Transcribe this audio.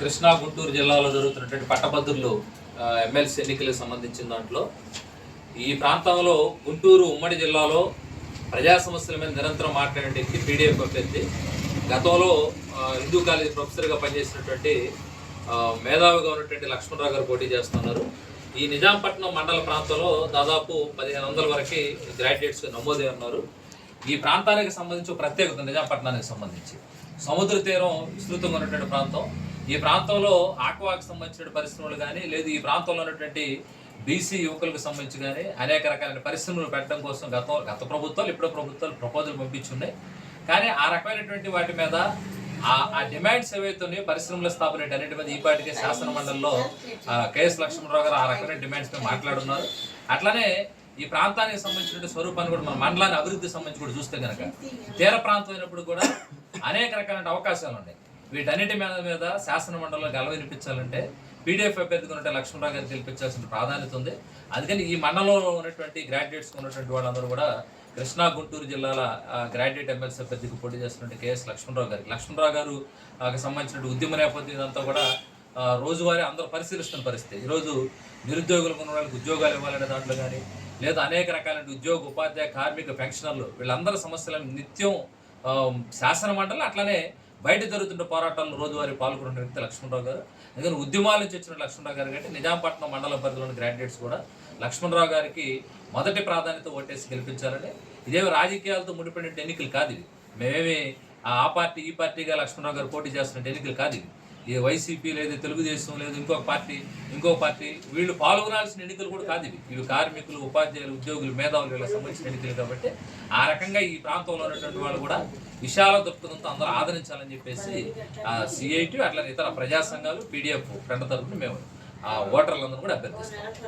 కృష్ణా గుంటూరు జిల్లాలో జరుగుతున్నటువంటి పట్టభద్రులు ఎమ్మెల్సీ ఎన్నికలకు సంబంధించిన దాంట్లో ఈ ప్రాంతంలో గుంటూరు ఉమ్మడి జిల్లాలో ప్రజా సమస్యల మీద నిరంతరం మాట్లాడే వ్యక్తి పీడిఎఫ్ అభ్యర్థి. గతంలో హిందూ కాలేజీ ప్రొఫెసర్గా పనిచేసినటువంటి మేధావిగా ఉన్నటువంటి లక్ష్మణరావు గారు పోటీ చేస్తున్నారు. ఈ నిజాంపట్నం మండల ప్రాంతంలో దాదాపు పదిహేను వందల వరకు గ్రాడ్యుయేట్స్ నమోదై ఉన్నారు. ఈ ప్రాంతానికి సంబంధించి ప్రత్యేకత నిజాంపట్నానికి సంబంధించి. సముద్ర తీరం విస్తృతంగా ఉన్నటువంటి ప్రాంతం. ఈ ప్రాంతంలో ఆక్వాకి సంబంధించిన పరిశ్రమలు కానీ లేదు ఈ ప్రాంతంలో ఉన్నటువంటి బీసీ యువకులకు సంబంధించి కానీ అనేక రకాలైన పరిశ్రమలు పెట్టడం కోసం గత గత ప్రభుత్వాలు ఇప్పుడు ప్రభుత్వాలు ప్రపోజల్ పంపించున్నాయి. కానీ ఆ రకమైనటువంటి వాటి మీద ఆ ఆ డిమాండ్స్ ఏవైతే ఉన్నాయో పరిశ్రమల స్థాపన అన్నిటి మీద ఈ పాటికే శాసన మండలిలో కేఎస్ లక్ష్మణరావు గారు ఆ రకమైన డిమాండ్స్ మీద మాట్లాడున్నారు. అట్లానే ఈ ప్రాంతానికి సంబంధించిన స్వరూపాన్ని కూడా మన మండలాన్ని అభివృద్ధి సంబంధించి కూడా చూస్తే కనుక తీర ప్రాంతం అయినప్పుడు కూడా అనేక రకాలైన అవకాశాలు ఉన్నాయి. వీటన్నిటి మీద మీద శాసన మండలిలో గెలవ వినిపించాలంటే పీడిఎఫ్ అభ్యర్థిగా లక్ష్మణ్ లక్ష్మణరావు గారికి గెలిపించాల్సిన ప్రాధాన్యత ఉంది. అందుకని ఈ మండలంలో ఉన్నటువంటి గ్రాడ్యుయేట్స్ ఉన్నటువంటి వాళ్ళందరూ కూడా కృష్ణా గుంటూరు జిల్లాల గ్రాడ్యుయేట్ ఎమ్మెల్సీ అభ్యర్థికి పోటీ చేస్తున్నటువంటి కేఎస్ లక్ష్మణరావు గారికి. లక్ష్మణరావు గారు సంబంధించినటువంటి సంబంధించిన ఉద్యమ నేపథ్యం ఇదంతా కూడా రోజువారీ అందరూ పరిశీలిస్తున్న పరిస్థితి. ఈరోజు నిరుద్యోగులకు ఉన్న వాళ్ళకి ఉద్యోగాలు ఇవ్వాలనే దాంట్లో కానీ లేదా అనేక రకాలైన ఉద్యోగ ఉపాధ్యాయ కార్మిక పెన్షనర్లు వీళ్ళందరి సమస్యలను నిత్యం శాసన మండలి అట్లనే బయట జరుగుతున్న పోరాటాల్లో రోజువారీ పాల్గొన్న వ్యక్తి లక్ష్మణరావు గారు. ఎందుకంటే ఉద్యమాల నుంచి వచ్చిన లక్ష్మణరావు గారు కంటే నిజాంపట్నం మండల పరిధిలోని గ్రాడ్యుయేట్స్ కూడా లక్ష్మణరావు గారికి మొదటి ప్రాధాన్యత ఓటేసి గెలిపించాలని ఇదేమి రాజకీయాలతో ముడిపడిన ఎన్నికలు కాదు ఇవి మేమేమి ఆ పార్టీ ఈ పార్టీగా లక్ష్మణరావు గారు పోటీ చేస్తున్న ఎన్నికలు కాదు ఇవి ఈ వైసీపీ లేదు తెలుగుదేశం లేదు ఇంకొక పార్టీ ఇంకో పార్టీ వీళ్ళు పాల్గొనాల్సిన ఎన్నికలు కూడా కాదు ఇవి. ఇవి కార్మికులు ఉపాధ్యాయులు ఉద్యోగులు మేధావులు వీళ్ళకి సంబంధించిన ఎన్నికలు కాబట్టి ఆ రకంగా ఈ ప్రాంతంలో ఉన్నటువంటి వాళ్ళు కూడా విశాల దృక్పథంతో అందరూ ఆదరించాలని చెప్పేసి సిఐటి అట్లా ఇతర ప్రజా సంఘాలు పీడిఎఫ్ ఫ్రంట్ తరఫున మేము ఆ ఓటర్లందరూ కూడా అభ్యర్థిస్తాం